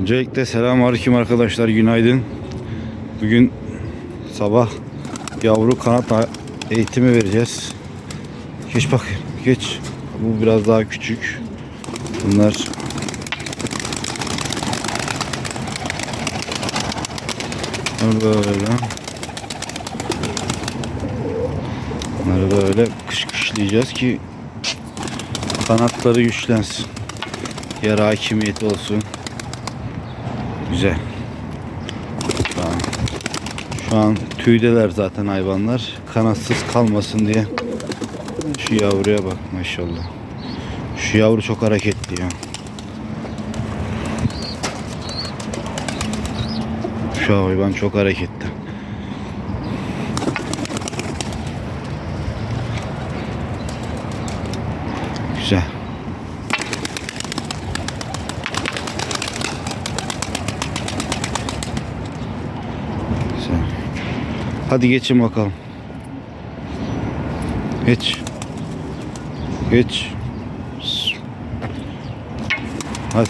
Öncelikle selamünaleyküm arkadaşlar günaydın. Bugün sabah yavru kanat eğitimi vereceğiz. Geç bak geç. Bu biraz daha küçük. Bunlar böyle. Bunları böyle kış kışlayacağız ki kanatları güçlensin. Yer hakimiyeti olsun. Güzel. An, şu an tüydeler zaten hayvanlar. Kanatsız kalmasın diye. Şu yavruya bak maşallah. Şu yavru çok hareketli ya. Şu hayvan çok hareketli. Güzel. Güzel. Hadi geçin bakalım. Geç. Geç. Hadi.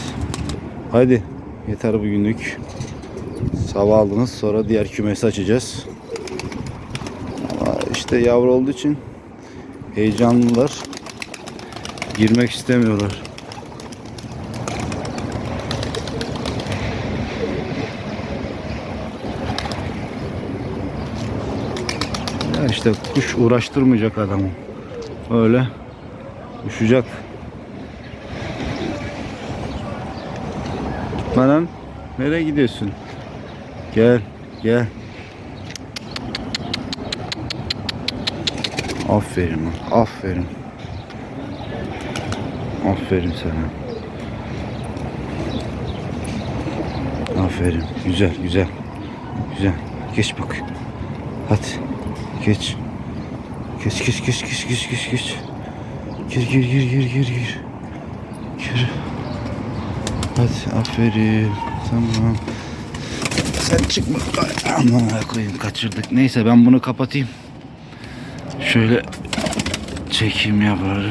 Hadi. Yeter bugünlük. Sabah aldınız sonra diğer kümesi açacağız. İşte yavru olduğu için heyecanlılar. Girmek istemiyorlar. İşte kuş uğraştırmayacak adamı. Öyle uçacak. Manan nereye gidiyorsun? Gel, gel. Aferin, aferin. Aferin sana. Aferin. Güzel, güzel. Güzel. Geç bak. Hadi. Geç. Geç, geç, geç, geç, geç, geç, geç. Gir, gir, gir, gir, gir, gir. Gir. Hadi, aferin. Tamam. Sen çıkma. Ay, Aman koyayım kaçırdık. Neyse ben bunu kapatayım. Şöyle çekeyim yaprağı.